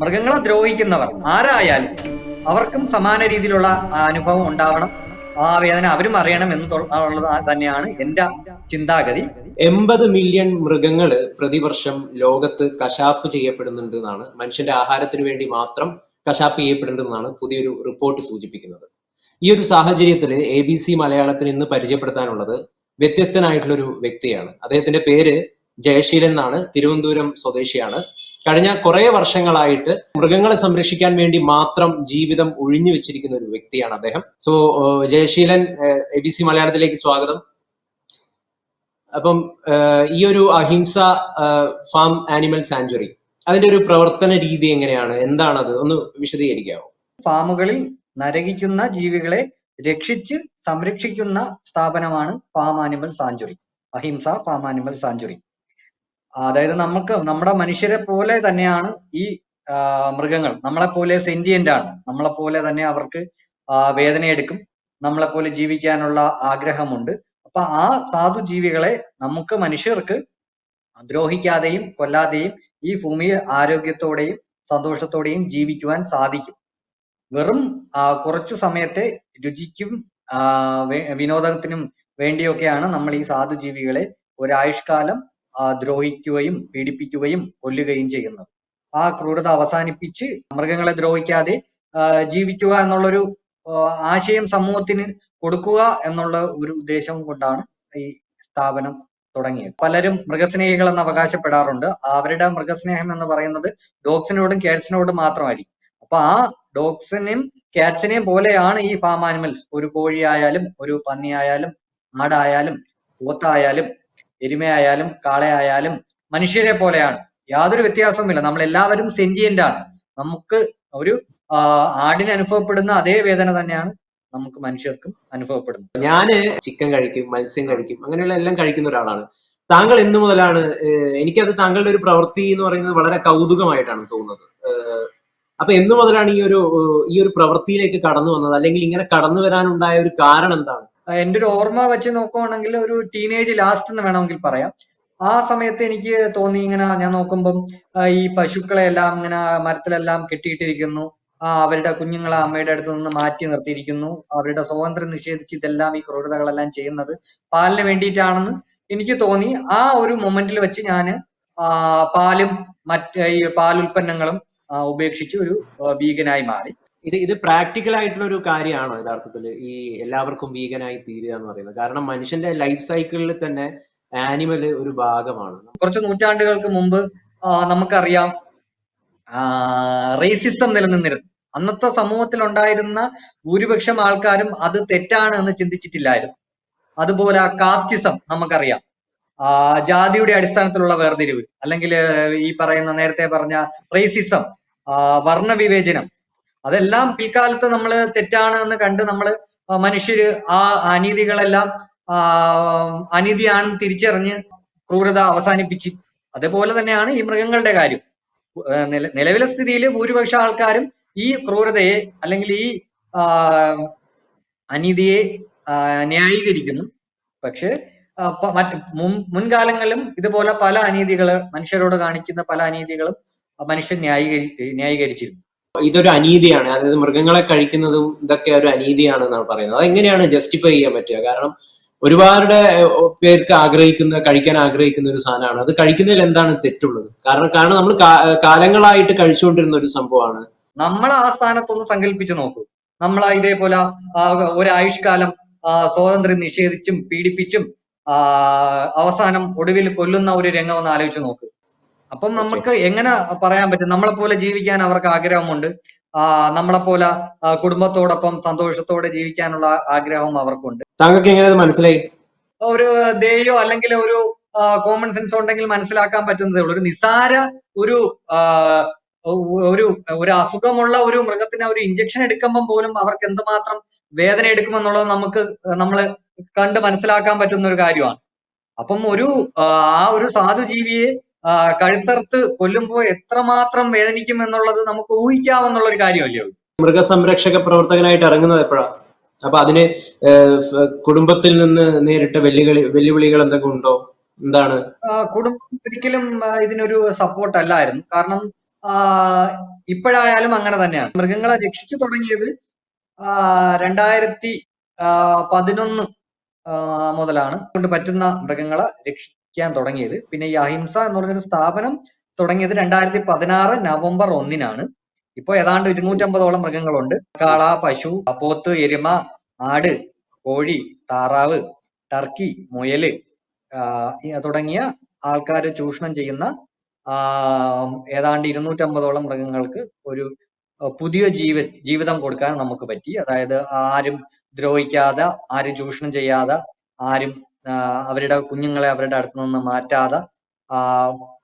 മൃഗങ്ങളെ ദ്രോഹിക്കുന്നവർ ആരായാലും അവർക്കും സമാന രീതിയിലുള്ള അനുഭവം ഉണ്ടാവണം. ആ വേദന അവരും അറിയണം എന്ന് ഉള്ളത് തന്നെയാണ് എന്റെ ചിന്താഗതി. എൺപത് മില്യൺ മൃഗങ്ങൾ പ്രതിവർഷം ലോകത്ത് കശാപ്പ് ചെയ്യപ്പെടുന്നുണ്ട് എന്നാണ്. മനുഷ്യന്റെ ആഹാരത്തിന് വേണ്ടി മാത്രം കശാപ്പ് ചെയ്യപ്പെടുന്നുണ്ടെന്നാണ് പുതിയൊരു റിപ്പോർട്ട് സൂചിപ്പിക്കുന്നത്. ഈ ഒരു സാഹചര്യത്തിൽ എ ബി സി മലയാളത്തിന് ഇന്ന് പരിചയപ്പെടുത്താനുള്ളത് വ്യത്യസ്തനായിട്ടുള്ള ഒരു വ്യക്തിയാണ്. അദ്ദേഹത്തിന്റെ പേര് ജയശീലൻ എന്നാണ്. തിരുവനന്തപുരം സ്വദേശിയാണ്. കഴിഞ്ഞ കുറെ വർഷങ്ങളായിട്ട് മൃഗങ്ങളെ സംരക്ഷിക്കാൻ വേണ്ടി മാത്രം ജീവിതം ഒഴിഞ്ഞു വെച്ചിരിക്കുന്ന ഒരു വ്യക്തിയാണ് അദ്ദേഹം. So Jayaseelan A B C മലയാളത്തിലേക്ക് സ്വാഗതം. അപ്പം ഈ ഒരു അഹിംസ ഫാം ആനിമൽ സാഞ്ചുറി അതിന്റെ ഒരു പ്രവർത്തന രീതി എങ്ങനെയാണ്? എന്താണത്? ഒന്ന് വിശദീകരിക്കാമോ ഫാമുകളിൽ നരകിക്കുന്ന ജീവികളെ രക്ഷിച്ച് സംരക്ഷിക്കുന്ന സ്ഥാപനമാണ് farm animal sanctuary Ahimsa farm animal sanctuary അതായത് നമുക്ക് നമ്മുടെ മനുഷ്യരെ പോലെ തന്നെയാണ് ഈ മൃഗങ്ങൾ. നമ്മളെ പോലെ സെന്റിയന്റ് ആണ്. നമ്മളെ പോലെ തന്നെ അവർക്ക് വേദനയെടുക്കും. നമ്മളെ പോലെ ജീവിക്കാനുള്ള ആഗ്രഹമുണ്ട്. അപ്പൊ ആ സാധു ജീവികളെ നമുക്ക് മനുഷ്യർക്ക് ദ്രോഹിക്കാതെയും കൊല്ലാതെയും ഈ ഭൂമിയിൽ ആരോഗ്യത്തോടെയും സന്തോഷത്തോടെയും ജീവിക്കുവാൻ സാധിക്കും. വെറും കുറച്ചു സമയത്തെ രുചിക്കും വിനോദത്തിനും വേണ്ടിയൊക്കെയാണ് നമ്മൾ ഈ സാധു ജീവികളെ ഒരായുഷ്കാലം ദ്രോഹിക്കുകയും പീഡിപ്പിക്കുകയും കൊല്ലുകയും ചെയ്യുന്നത്. ആ ക്രൂരത അവസാനിപ്പിച്ച് മൃഗങ്ങളെ ദ്രോഹിക്കാതെ ജീവിക്കുക എന്നുള്ളൊരു ആശയം സമൂഹത്തിന് കൊടുക്കുക എന്നുള്ള ഒരു ഉദ്ദേശം കൊണ്ടാണ് ഈ സ്ഥാപനം തുടങ്ങിയത്. പലരും മൃഗസ്നേഹികൾ എന്ന് അവകാശപ്പെടാറുണ്ട്. അവരുടെ മൃഗസ്നേഹം എന്ന് പറയുന്നത് ഡോഗ്സിനോടും കാറ്റ്സിനോടും മാത്രമായിരിക്കും. അപ്പൊ ആ ഡോഗ്സിനെയും കാറ്റ്സിനെയും പോലെയാണ് ഈ ഫാം ആനിമൽസ്. ഒരു കോഴി ആയാലും ഒരു പന്നി പന്നിയായാലും ആടായാലും പോത്തായാലും എരുമയായാലും കാളയായാലും മനുഷ്യരെ പോലെയാണ്. യാതൊരു വ്യത്യാസവുമില്ല. നമ്മൾ എല്ലാവരും സെന്റിയന്റ് ആണ്. നമുക്ക് ഒരു ആടിന് അനുഭവപ്പെടുന്ന അതേ വേദന തന്നെയാണ് നമുക്ക് മനുഷ്യർക്കും അനുഭവപ്പെടുന്നത്. ഞാൻ ചിക്കൻ കഴിക്കും മത്സ്യം കഴിക്കും അങ്ങനെയുള്ള എല്ലാം കഴിക്കുന്ന ഒരാളാണ്. താങ്കൾ എന്ന് മുതലാണ് എനിക്കത് താങ്കളുടെ ഒരു പ്രവൃത്തി എന്ന് പറയുന്നത് വളരെ കൗതുകമായിട്ടാണ് തോന്നുന്നത്. അപ്പൊ എന്ന് മുതലാണ് ഈ ഒരു ഈ ഒരു പ്രവൃത്തിയിലേക്ക് കടന്നു വന്നത്? അല്ലെങ്കിൽ ഇങ്ങനെ കടന്നു വരാനുണ്ടായ ഒരു കാരണം എന്താണ്? ആ, എന്റെ ഒരു ഓർമ്മ വെച്ച് നോക്കുവാണെങ്കിൽ ഒരു ടീനേജ് ലാസ്റ്റ് എന്ന് വേണമെങ്കിൽ പറയാം. ആ സമയത്ത് എനിക്ക് തോന്നി ഇങ്ങനെ ഞാൻ നോക്കുമ്പം ഈ പശുക്കളെ എല്ലാം ഇങ്ങനെ മരത്തിലെല്ലാം കെട്ടിയിട്ടിരിക്കുന്നു. ആ അവരുടെ കുഞ്ഞുങ്ങളെ അമ്മയുടെ അടുത്ത് നിന്ന് മാറ്റി നിർത്തിയിരിക്കുന്നു. അവരുടെ സ്വാതന്ത്ര്യം നിഷേധിച്ച് ഇതെല്ലാം ഈ ക്രൂരതകളെല്ലാം ചെയ്യുന്നത് പാലിന് വേണ്ടിയിട്ടാണെന്ന് എനിക്ക് തോന്നി. ആ ഒരു മൊമെന്റിൽ വെച്ച് ഞാൻ പാലും മറ്റ് ഈ പാലുൽപ്പന്നങ്ങളും ഉപേക്ഷിച്ച് ഒരു വീഗനായി മാറി. ഇത് ഇത് പ്രാക്ടിക്കൽ ആയിട്ടുള്ള ഒരു കാര്യമാണോ യഥാർത്ഥത്തിൽ ഈ എല്ലാവർക്കും വീഗനായി തീരുക എന്ന് പറയുന്നത്? കാരണം മനുഷ്യന്റെ ലൈഫ് സൈക്കിളിൽ തന്നെ ആനിമൽ ഒരു ഭാഗമാണ്. കുറച്ച് നൂറ്റാണ്ടുകൾക്ക് മുമ്പ് നമുക്കറിയാം റേസിസം നിലനിന്നിരുന്നു. അന്നത്തെ സമൂഹത്തിൽ ഉണ്ടായിരുന്ന ഭൂരിപക്ഷം ആൾക്കാരും അത് തെറ്റാണ് എന്ന് ചിന്തിച്ചിട്ടില്ലായിരുന്നു. അതുപോലെ കാസ്റ്റിസം നമുക്കറിയാം. ജാതിയുടെ അടിസ്ഥാനത്തിലുള്ള വേർതിരിവ് അല്ലെങ്കിൽ ഈ പറയുന്ന നേരത്തെ പറഞ്ഞ റേസിസം വർണവിവേചനം അതെല്ലാം പിൽക്കാലത്ത് നമ്മൾ തെറ്റാണ് എന്ന് കണ്ട് നമ്മൾ മനുഷ്യര് ആ അനീതികളെല്ലാം ആ, അനീതിയാണെന്ന് തിരിച്ചറിഞ്ഞ് ക്രൂരത അവസാനിപ്പിച്ച്. അതേപോലെ തന്നെയാണ് ഈ മൃഗങ്ങളുടെ കാര്യം. നിലവിലെ സ്ഥിതിയിൽ ഭൂരിപക്ഷ ആൾക്കാരും ഈ ക്രൂരതയെ അല്ലെങ്കിൽ ഈ അനീതിയെ ന്യായീകരിക്കുന്നു. പക്ഷെ മറ്റ് മുൻ- മുൻകാലങ്ങളിലും ഇതുപോലെ പല അനീതികൾ മനുഷ്യരോട് കാണിക്കുന്ന പല അനീതികളും മനുഷ്യൻ ന്യായീകരി ന്യായീകരിച്ചിരുന്നു. ഇതൊരു അനീതിയാണ്. അതായത് മൃഗങ്ങളെ കഴിക്കുന്നതും ഇതൊക്കെ ഒരു അനീതിയാണ് എന്നാണ് പറയുന്നത്. അതെങ്ങനെയാണ് ജസ്റ്റിഫൈ ചെയ്യാൻ പറ്റുക? കാരണം ഒരുപാട് പേർക്ക് ആഗ്രഹിക്കുന്ന കഴിക്കാൻ ആഗ്രഹിക്കുന്ന ഒരു സാധനമാണ്. അത് കഴിക്കുന്നതിൽ എന്താണ് തെറ്റുള്ളത്? കാരണം കാരണം നമ്മൾ കാലങ്ങളായിട്ട് കഴിച്ചുകൊണ്ടിരുന്ന ഒരു സംഭവമാണ്. നമ്മൾ ആ സ്ഥാനത്തൊന്ന് സങ്കല്പിച്ചു നോക്കൂ. നമ്മൾ ഇതേപോലെ ഒരായുഷ്കാലം സ്വാതന്ത്ര്യം നിഷേധിച്ചും പീഡിപ്പിച്ചും അവസാനം ഒടുവിൽ കൊല്ലുന്ന ഒരു രംഗം ഒന്ന് ആലോചിച്ച് നോക്ക്. അപ്പം നമുക്ക് എങ്ങനെ പറയാൻ പറ്റും? നമ്മളെ പോലെ ജീവിക്കാൻ അവർക്ക് ആഗ്രഹമുണ്ട്. ആ നമ്മളെ പോലെ കുടുംബത്തോടൊപ്പം സന്തോഷത്തോടെ ജീവിക്കാനുള്ള ആഗ്രഹവും അവർക്കുണ്ട്. താങ്കൾക്ക് എങ്ങനെ മനസ്സിലായി? ഒരു ദേയോ അല്ലെങ്കിൽ ഒരു കോമൺ സെൻസ് ഉണ്ടെങ്കിൽ മനസ്സിലാക്കാൻ പറ്റുന്നതേ ഉള്ളൂ. ഒരു നിസാര ഒരു ഒരു ഒരു അസുഖമുള്ള ഒരു മൃഗത്തിന് ഒരു ഇഞ്ചക്ഷൻ എടുക്കുമ്പോൾ പോലും അവർക്ക് എന്തുമാത്രം വേദന എടുക്കുമെന്നുള്ളത് നമുക്ക് നമ്മൾ കണ്ട് മനസ്സിലാക്കാൻ പറ്റുന്ന ഒരു കാര്യമാണ്. അപ്പം ഒരു ആ, ആ ഒരു സാധു ജീവിയെ ആ, കഴുത്തറുത്ത് കൊല്ലുമ്പോൾ എത്രമാത്രം വേദനിക്കും എന്നുള്ളത് നമുക്ക് ഊഹിക്കാവുന്നുള്ള ഒരു കാര്യമല്ലേ മൃഗസംരക്ഷക പ്രവർത്തകനായിട്ട് ഇറങ്ങുന്നത് എപ്പോഴാ? അപ്പൊ അതിന് കുടുംബത്തിൽ നിന്ന് നേരിട്ട വെല്ലുവിളി വെല്ലുവിളികൾ എന്തൊക്കെ ഉണ്ടോ? എന്താണ്? കുടുംബം ഒരിക്കലും ഇതിനൊരു സപ്പോർട്ട് അല്ലായിരുന്നു. കാരണം ഇപ്പോഴായാലും അങ്ങനെ തന്നെയാണ്. മൃഗങ്ങളെ രക്ഷിച്ചു തുടങ്ങിയത് രണ്ടായിരത്തി പതിനൊന്ന് മുതലാണ്. കൊണ്ട് പറ്റുന്ന മൃഗങ്ങളെ രക്ഷിക്കാൻ തുടങ്ങിയത്. പിന്നെ ഈ അഹിംസ എന്ന് പറഞ്ഞൊരു സ്ഥാപനം തുടങ്ങിയത് രണ്ടായിരത്തി പതിനാറ് നവംബർ ഒന്നിനാണ്. ഇപ്പൊ ഏതാണ്ട് ഇരുന്നൂറ്റമ്പതോളം മൃഗങ്ങളുണ്ട്. കാള പശു പോത്ത് എരുമ ആട് കോഴി താറാവ് ടർക്കി മുയൽ തുടങ്ങിയ ആൾക്കാർ ചൂഷണം ചെയ്യുന്ന ഏതാണ്ട് ഇരുന്നൂറ്റമ്പതോളം മൃഗങ്ങൾക്ക് ഒരു പുതിയ ജീവ ജീവിതം കൊടുക്കാൻ നമുക്ക് പറ്റി. അതായത് ആരും ദ്രോഹിക്കാതെ ആരും ചൂഷണം ചെയ്യാതെ ആരും അവരുടെ കുഞ്ഞുങ്ങളെ അവരുടെ അടുത്ത് നിന്ന് മാറ്റാതെ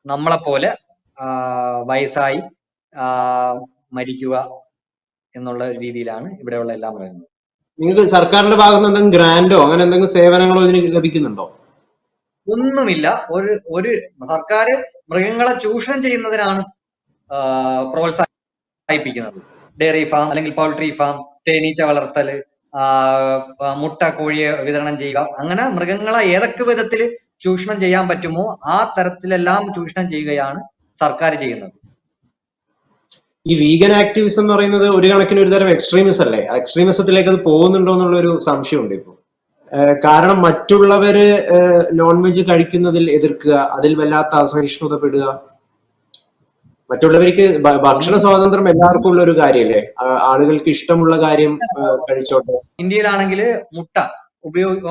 നമ്മളെപ്പോലെ വയസ്സായി മരിക്കുക എന്നുള്ള രീതിയിലാണ് ഇവിടെയുള്ള എല്ലാം പറയുന്നത്. നിങ്ങൾക്ക് സർക്കാരിന്റെ ഭാഗത്ത് എന്തെങ്കിലും ഗ്രാൻഡോ അങ്ങനെ എന്തെങ്കിലും സേവനങ്ങളോ ഇതിന് ലഭിക്കുന്നുണ്ടോ? ഒന്നുമില്ല. ഒരു ഒരു സർക്കാർ മൃഗങ്ങളെ ചൂഷണം ചെയ്യുന്നതിനാണ് പ്രോത്സാഹിപ്പിക്കുന്നത്. ഡയറി ഫാം അല്ലെങ്കിൽ പൗൾട്രി ഫാം തേനീച്ച വളർത്തൽ മുട്ട കോഴിയെ വിതരണം ചെയ്യുക. അങ്ങനെ മൃഗങ്ങളെ ഏതൊക്കെ വിധത്തിൽ ചൂഷണം ചെയ്യാൻ പറ്റുമോ ആ തരത്തിലെല്ലാം ചൂഷണം ചെയ്യുകയാണ് സർക്കാർ ചെയ്യുന്നത്. ഈ വീഗൻ ആക്ടിവിസം എന്ന് പറയുന്നത് ഒരു കണക്കിന് ഒരു തരം എക്സ്ട്രീമിസം അല്ലേ? എക്സ്ട്രീമിസത്തിലേക്ക് അത് പോകുന്നുണ്ടോ എന്നുള്ള ഒരു സംശയമുണ്ട് ഇപ്പൊ. ഏഹ് കാരണം മറ്റുള്ളവര് നോൺ വെജ് കഴിക്കുന്നതിൽ എതിർക്കുക അതിൽ വല്ലാത്ത അസഹിഷ്ണുതപ്പെടുക മറ്റുള്ളവർക്ക് ഭക്ഷണ സ്വാതന്ത്ര്യം എല്ലാവർക്കും ഉള്ള ഒരു കാര്യല്ലേ? ആളുകൾക്ക് ഇഷ്ടമുള്ള കാര്യം കഴിച്ചോട്ടെ. ഇന്ത്യയിലാണെങ്കിൽ മുട്ട ഉപയോഗ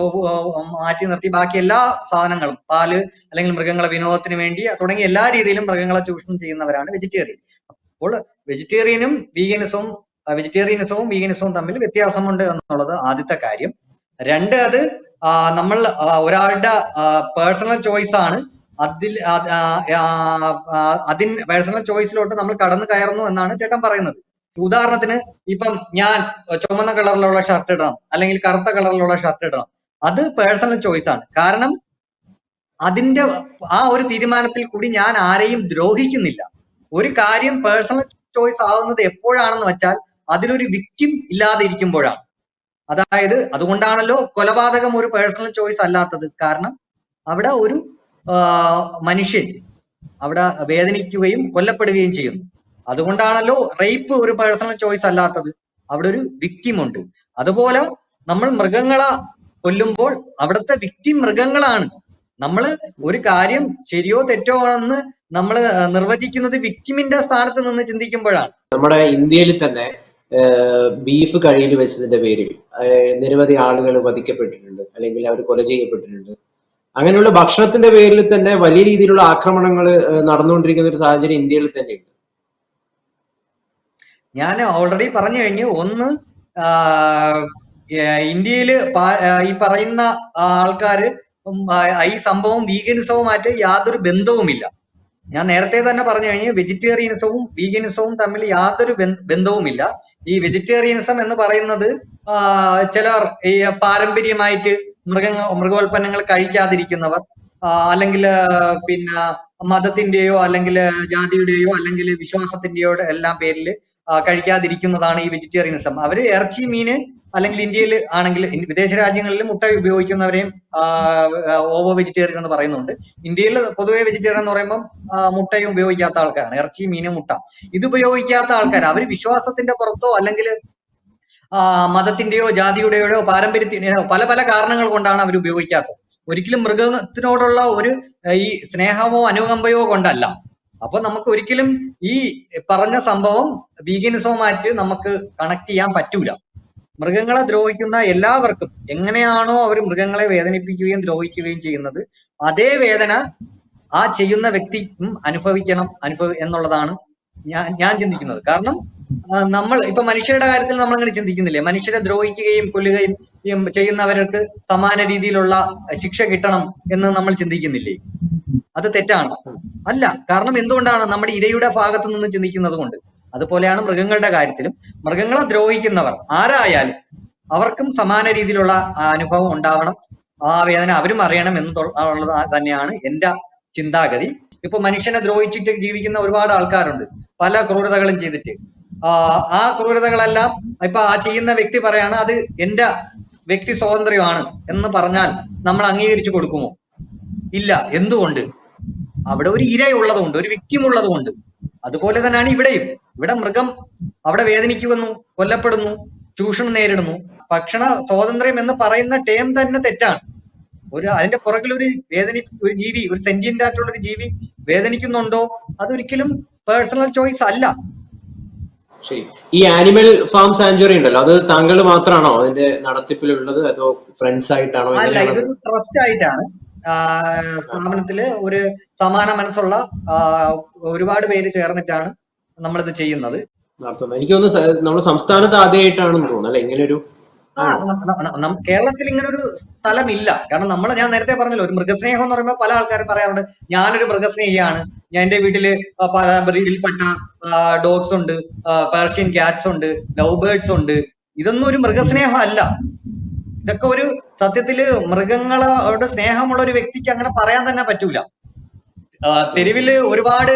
മാറ്റി നിർത്തി ബാക്കി എല്ലാ സാധനങ്ങളും പാൽ അല്ലെങ്കിൽ മൃഗങ്ങളെ വിനോദത്തിന് വേണ്ടി തുടങ്ങി എല്ലാ രീതിയിലും മൃഗങ്ങളെ ചൂഷണം ചെയ്യുന്നവരാണ് വെജിറ്റേറിയൻ. അപ്പോൾ വെജിറ്റേറിയനും വീഗനിസവും വെജിറ്റേറിയനിസവും വീഗനിസവും തമ്മിൽ വ്യത്യാസമുണ്ട് എന്നുള്ളത് ആദ്യത്തെ കാര്യം. രണ്ട് അത് നമ്മൾ ഒരാളുടെ പേഴ്സണൽ ചോയ്സ് ആണ് അതിൽ അതിൻ പേഴ്സണൽ ചോയ്സിലോട്ട് നമ്മൾ കടന്നു കയറുന്നു എന്നാണ് ചേട്ടൻ പറയുന്നത്. ഉദാഹരണത്തിന് ഇപ്പം ഞാൻ ചുമന്ന കളറിലുള്ള ഷർട്ട് ഇടണം അല്ലെങ്കിൽ കറുത്ത കളറിലുള്ള ഷർട്ട് ഇടണം. അത് പേഴ്സണൽ ചോയ്സ് ആണ്. കാരണം അതിന്റെ ആ ഒരു തീരുമാനത്തിൽ കൂടി ഞാൻ ആരെയും ദ്രോഹിക്കുന്നില്ല. ഒരു കാര്യം പേഴ്സണൽ ചോയ്സ് ആവുന്നത് എപ്പോഴാണെന്ന് വെച്ചാൽ അതിലൊരു വിക്റ്റിം ഇല്ലാതെ ഇരിക്കുമ്പോഴാണ്. അതായത് അതുകൊണ്ടാണല്ലോ കൊലപാതകം ഒരു പേഴ്സണൽ ചോയ്സ് അല്ലാത്തത്. കാരണം അവിടെ ഒരു മനുഷ്യൻ അവിടെ വേദനിക്കുകയും കൊല്ലപ്പെടുകയും ചെയ്യുന്നു. അതുകൊണ്ടാണല്ലോ റേപ്പ് ഒരു പേഴ്സണൽ ചോയ്സ് അല്ലാത്തത്. അവിടെ ഒരു വിക്റ്റിം ഉണ്ട്. അതുപോലെ നമ്മൾ മൃഗങ്ങളെ കൊല്ലുമ്പോൾ അവിടുത്തെ വിക്റ്റിം മൃഗങ്ങളാണ്. നമ്മൾ ഒരു കാര്യം ശരിയോ തെറ്റോ ആണെന്ന് നമ്മൾ നിർവചിക്കുന്നത് വിക്റ്റിമിന്റെ സ്ഥാനത്ത് നിന്ന് ചിന്തിക്കുമ്പോഴാണ്. നമ്മുടെ ഇന്ത്യയിൽ തന്നെ ബീഫ് കഴിയിൽ വെച്ചതിന്റെ പേരിൽ നിരവധി ആളുകൾ വധിക്കപ്പെട്ടിട്ടുണ്ട്. അല്ലെങ്കിൽ അവർ കൊല ചെയ്യപ്പെട്ടിട്ടുണ്ട്. അങ്ങനെയുള്ള ഭക്ഷണത്തിന്റെ പേരിൽ തന്നെ വലിയ രീതിയിലുള്ള ആക്രമണങ്ങൾ നടന്നുകൊണ്ടിരിക്കുന്ന ഒരു സാഹചര്യം ഇന്ത്യയിൽ തന്നെയുണ്ട്. ഞാൻ ഓൾറെഡി പറഞ്ഞു കഴിഞ്ഞു. ഒന്ന് ഇന്ത്യയിൽ ഈ പറയുന്ന ആൾക്കാര് ഈ സംഭവം വീഗനിസവുമായിട്ട് യാതൊരു ബന്ധവുമില്ല. ഞാൻ നേരത്തെ തന്നെ പറഞ്ഞു കഴിഞ്ഞു വെജിറ്റേറിയനിസവും വീഗനിസവും തമ്മിൽ യാതൊരു ബന്ധവുമില്ല. ഈ വെജിറ്റേറിയനിസം എന്ന് പറയുന്നത് ചിലർ പാരമ്പര്യമായിട്ട് മൃഗ മൃഗോൽപ്പന്നങ്ങൾ കഴിക്കാതിരിക്കുന്നവർ അല്ലെങ്കിൽ പിന്നെ മതത്തിന്റെയോ അല്ലെങ്കിൽ ജാതിയുടെയോ അല്ലെങ്കിൽ വിശ്വാസത്തിന്റെയോ എല്ലാം പേരിൽ കഴിക്കാതിരിക്കുന്നതാണ് ഈ വെജിറ്റേറിയനിസം. അവർ ഇറച്ചി മീന് അല്ലെങ്കിൽ ഇന്ത്യയിൽ ആണെങ്കിൽ വിദേശ രാജ്യങ്ങളിൽ മുട്ട ഉപയോഗിക്കുന്നവരെയും ഓവോ വെജിറ്റേറിയൻ എന്ന് പറയുന്നുണ്ട്. ഇന്ത്യയിൽ പൊതുവെ വെജിറ്റേറിയൻ എന്ന് പറയുമ്പോൾ മുട്ടയും ഉപയോഗിക്കാത്ത ആൾക്കാരാണ്. ഇറച്ചി മീന് മുട്ട. ഇത് ഉപയോഗിക്കാത്ത ആൾക്കാർ അവർ വിശ്വാസത്തിന്റെ പുറത്തോ അല്ലെങ്കിൽ മതത്തിന്റെയോ ജാതിയുടെയോ പാരമ്പര്യത്തിന്റെയോ പല പല കാരണങ്ങൾ കൊണ്ടാണ് അവർ ഉപയോഗിക്കാത്തത്. ഒരിക്കലും മൃഗത്തിനോടുള്ള ഒരു ഈ സ്നേഹമോ അനുകമ്പയോ കൊണ്ടല്ല. അപ്പൊ നമുക്ക് ഒരിക്കലും ഈ പറഞ്ഞ സംഭവം വീഗനിസവുമായിട്ട് നമുക്ക് കണക്ട് ചെയ്യാൻ പറ്റൂല. മൃഗങ്ങളെ ദ്രോഹിക്കുന്ന എല്ലാവർക്കും എങ്ങനെയാണോ അവർ മൃഗങ്ങളെ വേദനിപ്പിക്കുകയും ദ്രോഹിക്കുകയും ചെയ്യുന്നത് അതേ വേദന ആ ചെയ്യുന്ന വ്യക്തിക്കും അനുഭവിക്കണം അനുഭവ എന്നുള്ളതാണ് ഞാൻ ഞാൻ ചിന്തിക്കുന്നത്. കാരണം നമ്മൾ ഇപ്പൊ മനുഷ്യരുടെ കാര്യത്തിൽ നമ്മൾ അങ്ങനെ ചിന്തിക്കുന്നില്ലേ? മനുഷ്യരെ ദ്രോഹിക്കുകയും കൊല്ലുകയും ചെയ്യുന്നവർക്ക് സമാന രീതിയിലുള്ള ശിക്ഷ കിട്ടണം എന്ന് നമ്മൾ ചിന്തിക്കുന്നില്ലേ? അത് തെറ്റാണ്. അല്ല കാരണം എന്തുകൊണ്ടാണ് നമ്മുടെ ഇരയുടെ ഭാഗത്ത് നിന്ന് ചിന്തിക്കുന്നത് കൊണ്ട്? അതുപോലെയാണ് മൃഗങ്ങളുടെ കാര്യത്തിലും. മൃഗങ്ങളെ ദ്രോഹിക്കുന്നവർ ആരായാലും അവർക്കും സമാന രീതിയിലുള്ള അനുഭവം ഉണ്ടാവണം. ആ വേദന അവരും അറിയണം എന്ന് ഉള്ളത് തന്നെയാണ് എന്റെ ചിന്താഗതി. ഇപ്പൊ മനുഷ്യനെ ദ്രോഹിച്ചിട്ട് ജീവിക്കുന്ന ഒരുപാട് ആൾക്കാരുണ്ട്. പല ക്രൂരതകളും ചെയ്തിട്ട്. ആ ക്രൂരതകളെല്ലാം ഇപ്പൊ ആ ചെയ്യുന്ന വ്യക്തി പറയാണ് അത് എന്റെ വ്യക്തി സ്വാതന്ത്ര്യമാണ് എന്ന് പറഞ്ഞാൽ നമ്മൾ അംഗീകരിച്ചു കൊടുക്കുമോ? ഇല്ല. എന്തുകൊണ്ട്? അവിടെ ഒരു ഇര ഉള്ളതുകൊണ്ട് ഒരു വിക്റ്റിം ഉള്ളതുകൊണ്ട് അതുപോലെ തന്നെയാണ് ഇവിടെയും. ഇവിടെ മൃഗം അവിടെ വേദനിക്കുമെന്നു കൊല്ലപ്പെടുന്നു ചൂഷണം നേരിടുന്നു. ഭക്ഷണ സ്വാതന്ത്ര്യം എന്ന് പറയുന്ന ടേം തന്നെ തെറ്റാണ്. ഒരു അതിന്റെ പുറകിൽ ഒരു വേദനി ഒരു ജീവി ഒരു സെന്റിയന്റ് ആയിട്ടുള്ള ഒരു ജീവി വേദനിക്കുന്നുണ്ടോ? അതൊരിക്കലും പേഴ്സണൽ ചോയ്സ് അല്ല. ശരി. ഈ ആനിമൽ ഫാം സാഞ്ചുറി ഉണ്ടല്ലോ അത് താങ്കൾ മാത്രമാണോ അതിന്റെ നടത്തിപ്പിലുള്ളത്? അതോ ഫ്രണ്ട്സ് ആയിട്ടാണോ? അല്ല ഇതൊരു ട്രസ്റ്റ് ആയിട്ടാണ്. സ്ഥാപനത്തിൽ ഒരു സമാന മനസ്സുള്ള ഒരുപാട് പേര് ചേർന്നിട്ടാണ് നമ്മളിത് ചെയ്യുന്നത്. നടത്തുന്നത്. എനിക്ക് തോന്നുന്നു നമ്മുടെ സംസ്ഥാനത്ത് ആദ്യമായിട്ടാണെന്ന് തോന്നുന്നു അല്ലെ? ഇങ്ങനെ ഒരു ആ കേരളത്തിൽ ഇങ്ങനെ ഒരു സ്ഥലമില്ല. കാരണം നമ്മൾ ഞാൻ നേരത്തെ പറഞ്ഞല്ലോ ഒരു മൃഗസ്നേഹം എന്ന് പറയുമ്പോൾ പല ആൾക്കാരും പറയാറുണ്ട് ഞാനൊരു മൃഗസ്നേഹിയാണ്. ഞാൻ എന്റെ വീട്ടിൽ പല ബ്രീഡിൽപ്പെട്ട ഡോഗ്സ് ഉണ്ട് പേർഷ്യൻ ക്യാറ്റ്സ് ഉണ്ട് ലവ് ബേർഡ്സ് ഉണ്ട്. ഇതൊന്നും ഒരു മൃഗസ്നേഹം അല്ല. ഇതൊക്കെ ഒരു സത്യത്തിൽ മൃഗങ്ങളോട് സ്നേഹമുള്ള ഒരു വ്യക്തിക്ക് അങ്ങനെ പറയാൻ തന്നെ പറ്റൂല. തെരുവിൽ ഒരുപാട്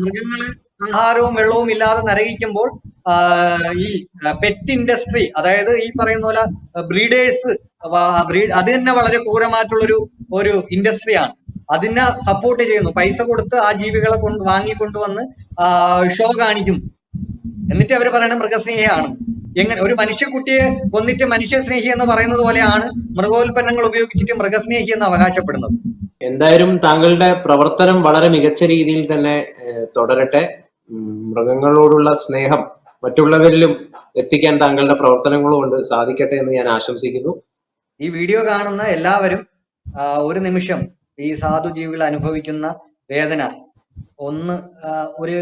മൃഗങ്ങൾ ആഹാരവും വെള്ളവും ഇല്ലാതെ നരകിക്കുമ്പോൾ ഈ പെറ്റ് ഇൻഡസ്ട്രി അതായത് ഈ പറയുന്ന പോലെ ബ്രീഡേഴ്സ് അത് തന്നെ വളരെ ക്രൂരമായിട്ടുള്ള ഒരു ഇൻഡസ്ട്രിയാണ് അതിനെ സപ്പോർട്ട് ചെയ്യുന്നു. പൈസ കൊടുത്ത് ആ ജീവികളെ കൊണ്ട് വാങ്ങിക്കൊണ്ടുവന്ന് ഷോ കാണിക്കുന്നു എന്നിട്ട് അവർ പറയുന്നത് മൃഗസ്നേഹിയാണ്. എങ്ങനെ ഒരു മനുഷ്യക്കുട്ടിയെ കൊന്നിട്ട് മനുഷ്യസ്നേഹി എന്ന് പറയുന്നത് പോലെയാണ് മൃഗോൽപ്പന്നങ്ങൾ ഉപയോഗിച്ചിട്ട് മൃഗസ്നേഹി എന്ന് അവകാശപ്പെടുന്നത്. എന്തായാലും താങ്കളുടെ പ്രവർത്തനം വളരെ മികച്ച രീതിയിൽ തന്നെ തുടരട്ടെ. മൃഗങ്ങളോടുള്ള സ്നേഹം മറ്റുള്ളവരിലും എത്തിക്കാൻ താങ്കളുടെ പ്രവർത്തനങ്ങൾ കൊണ്ട് സാധിക്കട്ടെ എന്ന് ഞാൻ ആശംസിക്കുന്നു. ഈ വീഡിയോ കാണുന്ന എല്ലാവരും ഒരു നിമിഷം ഈ സാധു ജീവികൾ അനുഭവിക്കുന്ന വേദന ഒന്ന് ഒരു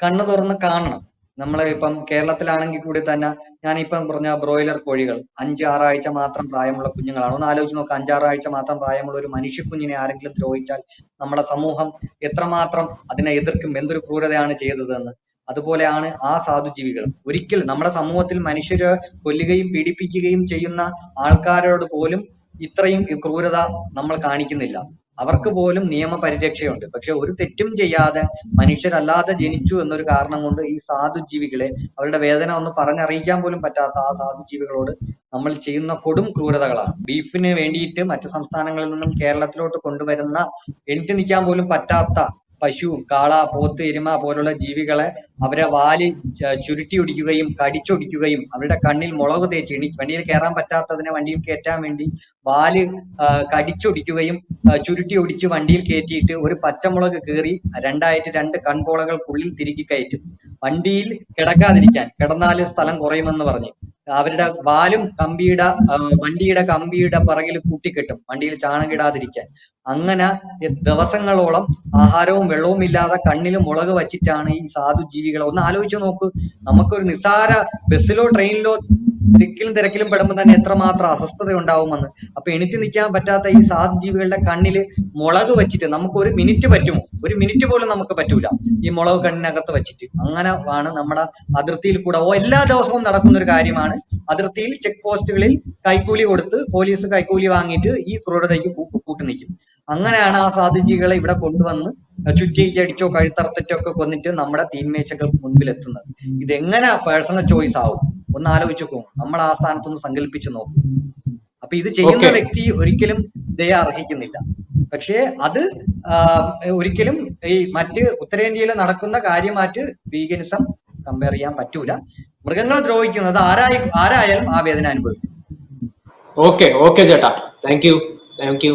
കണ്ണു തുറന്ന് കാണണം. നമ്മളെ ഇപ്പം കേരളത്തിലാണെങ്കിൽ കൂടി തന്നെ ഞാനിപ്പം പറഞ്ഞ ബ്രോയിലർ കോഴികൾ അഞ്ച് ആറാഴ്ച മാത്രം പ്രായമുള്ള കുഞ്ഞുങ്ങളാണ്. ഒന്ന് ആലോചിച്ച് നോക്കുക അഞ്ചാറാഴ്ച മാത്രം പ്രായമുള്ള ഒരു മനുഷ്യ കുഞ്ഞിനെ ആരെങ്കിലും ദ്രോഹിച്ചാൽ നമ്മുടെ സമൂഹം എത്രമാത്രം അതിനെ എതിർക്കും എന്തൊരു ക്രൂരതയാണ് ചെയ്തതെന്ന്. അതുപോലെയാണ് ആ സാധു സാധുജീവികൾ ഒരിക്കൽ നമ്മുടെ സമൂഹത്തിൽ മനുഷ്യരെ കൊല്ലുകയും പീഡിപ്പിക്കുകയും ചെയ്യുന്ന ആൾക്കാരോട് പോലും ഇത്രയും ക്രൂരത നമ്മൾ കാണിക്കുന്നില്ല. അവർക്ക് പോലും നിയമപരിരക്ഷയുണ്ട്. പക്ഷെ ഒരു തെറ്റും ചെയ്യാതെ മനുഷ്യരല്ലാതെ ജനിച്ചു എന്നൊരു കാരണം കൊണ്ട് ഈ സാധു ജീവികളെ അവരുടെ വേദന ഒന്ന് പറഞ്ഞറിയിക്കാൻ പോലും പറ്റാത്ത ആ സാധു ജീവികളോട് നമ്മൾ ചെയ്യുന്ന കൊടും ക്രൂരതകളാണ്. ബീഫിന് വേണ്ടിയിട്ട് മറ്റു സംസ്ഥാനങ്ങളിൽ നിന്നും കേരളത്തിലോട്ട് കൊണ്ടുവരുന്ന എണീറ്റ് നിൽക്കാൻ പോലും പറ്റാത്ത പശു കാള പോത്ത് എരുമ പോലുള്ള ജീവികളെ അവരെ വാലി ച- ചുരുട്ടി ഒടിക്കുകയും കടിച്ചൊടിക്കുകയും അവരുടെ കണ്ണിൽ മുളക് തേച്ച് എണി വണ്ടിയിൽ കയറാൻ പറ്റാത്തതിനെ വണ്ടിയിൽ കയറ്റാൻ വേണ്ടി വാൽ കടിച്ചൊടിക്കുകയും ചുരുട്ടി ഒടിച്ച് വണ്ടിയിൽ കയറ്റിയിട്ട് ഒരു പച്ചമുളക് കീറി രണ്ടായിട്ട് രണ്ട് കൺപോളകൾക്കുള്ളിൽ തിരുകി കയറ്റും. വണ്ടിയിൽ കിടക്കാതിരിക്കാൻ കിടന്നാൽ സ്ഥലം കുറയുമെന്ന് പറഞ്ഞ്. അവരുടെ വാലും കമ്പിയുടെ വണ്ടിയുടെ കമ്പിയുടെ പിറകിൽ കൂട്ടിക്കെട്ടും. വണ്ടിയിൽ ചാണകം ഇടാതിരിക്കാൻ അങ്ങനെ ദിവസങ്ങളോളം ആഹാരവും വെള്ളവും ഇല്ലാതെ കണ്ണിൽ മുളക് വച്ചിട്ടാണ് ഈ സാധു ജീവികളെ. ഒന്ന് ആലോചിച്ച് നോക്ക്. നമുക്കൊരു നിസ്സാര ബസ്സിലോ ട്രെയിനിലോ തിക്കിലും തിരക്കിലും പെടുമ്പോൾ തന്നെ എത്രമാത്രം അസ്വസ്ഥത ഉണ്ടാവുമെന്ന് അപ്പൊ എണീറ്റ് നിൽക്കാൻ പറ്റാത്ത ഈ സാധു ജീവികളുടെ കണ്ണിൽ മുളക് വെച്ചിട്ട് നമുക്ക് ഒരു മിനിറ്റ് പറ്റുമോ? ഒരു മിനിറ്റ് പോലും നമുക്ക് പറ്റൂല. ഈ മുളക് കണ്ണിനകത്ത് വെച്ചിട്ട്. അങ്ങനെ ആണ് നമ്മുടെ അതിർത്തിയിൽ കൂടെ ഓ എല്ലാ ദിവസവും നടക്കുന്ന ഒരു കാര്യമാണ്. അതിർത്തിയിൽ ചെക്ക് പോസ്റ്റുകളിൽ കൈക്കൂലി കൊടുത്ത് പോലീസ് കൈക്കൂലി വാങ്ങിയിട്ട് ഈ ക്രൂരതയ്ക്ക് കൂട്ടു നിൽക്കും അങ്ങനെയാണ് ആ സാധുജികളെ ഇവിടെ കൊണ്ടുവന്ന് ചുറ്റി അടിച്ചോ കഴുത്തറുത്തിട്ടോ ഒക്കെ കൊന്നിട്ട് നമ്മുടെ തീന്മേശകൾക്ക് മുൻപിൽ എത്തുന്നത് ഇതെങ്ങനെ പേഴ്സണൽ ചോയ്സ് ആവും? ഒന്ന് ആലോചിച്ചു പോകും നമ്മൾ ആ സ്ഥാനത്തൊന്ന് സങ്കല്പിച്ച് നോക്കും. അപ്പൊ ഇത് ചെയ്യുന്ന വ്യക്തി ഒരിക്കലും ദയ അർഹിക്കുന്നില്ല. പക്ഷേ അത് ഒരിക്കലും ഈ മറ്റ് ഉത്തരേന്ത്യയിൽ നടക്കുന്ന കാര്യമായിട്ട് വീഗനിസം കമ്പയർ ചെയ്യാൻ പറ്റൂല. മൃഗങ്ങളെ ദ്രോഹിക്കുന്നത് ആരായി ആരായാലും ആ വേദന അനുഭവിക്കും. ഓക്കെ ഓക്കെ ചേട്ടാ. Thank you thank U